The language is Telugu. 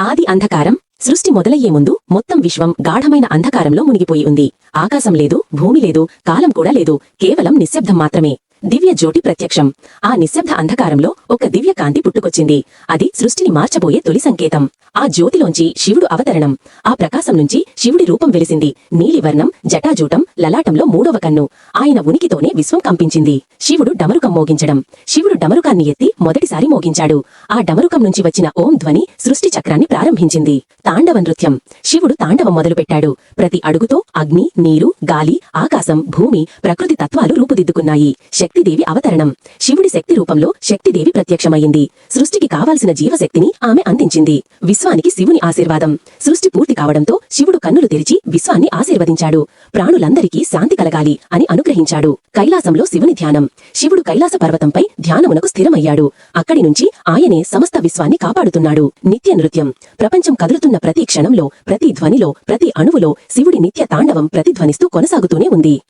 ఆది అంధకారం సృష్టి మొదలయ్యే ముందు మొత్తం విశ్వం గాఢమైన అంధకారంలో మునిగిపోయి ఉంది. ఆకాశం లేదు భూమి లేదు కాలం కూడా లేదు కేవలం నిశ్శబ్దం మాత్రమే. దివ్య జ్యోతి ప్రత్యక్షం. ఆ నిశ్శబ్ద అంధకారంలో ఒక దివ్య కాంతి పుట్టుకొచ్చింది. అది సృష్టిని మార్చబోయే తొలి సంకేతం. ఆ జ్యోతిలోంచి శివుడు అవతరణం. ఆ ప్రకాశం నుంచి శివుడి రూపం వెలిసింది. నీలివర్ణం జటాజూటం లలాటంలో మూడవ కన్ను. ఆయన ఉనికితోనే విశ్వం కంపించింది. శివుడు డమరుకం మోగించడం. శివుడు డమరుకాన్ని ఎత్తి మొదటిసారి మోగించాడు. ఆ డమరుకం నుంచి వచ్చిన ఓం ధ్వని సృష్టి చక్రాన్ని ప్రారంభించింది. తాండవ నృత్యం శివుడు తాండవం మొదలుపెట్టాడు. ప్రతి అడుగుతో అగ్ని నీరు గాలి ఆకాశం భూమి ప్రకృతి తత్వాలు రూపుదిద్దుకున్నాయి. శక్తిదేవి అవతరణం. శివుడి శక్తి రూపంలో శక్తిదేవి ప్రత్యక్షమైంది సృష్టికి కావాల్సిన జీవశక్తిని ఆమె అందించింది. విశ్వానికి శివుని ఆశీర్వాదం. సృష్టి పూర్తి కావడంతో శివుడు కన్నులు తెరిచి విశ్వాన్ని ఆశీర్వదించాడు. ప్రాణులందరికీ శాంతి కలగాలి అని అనుగ్రహించాడు. కైలాసంలో శివుని ధ్యానం. శివుడు కైలాస పర్వతంపై ధ్యానమునకు స్థిరమయ్యాడు. అక్కడి నుంచి ఆయనే సమస్త విశ్వాన్ని కాపాడుతున్నాడు. నిత్య నృత్యం ప్రపంచం కదులుతున్న ప్రతి క్షణంలో ప్రతి ధ్వనిలో ప్రతి అణువులో శివుడి నిత్య తాండవం ప్రతిధ్వనిస్తూ కొనసాగుతూనే ఉంది.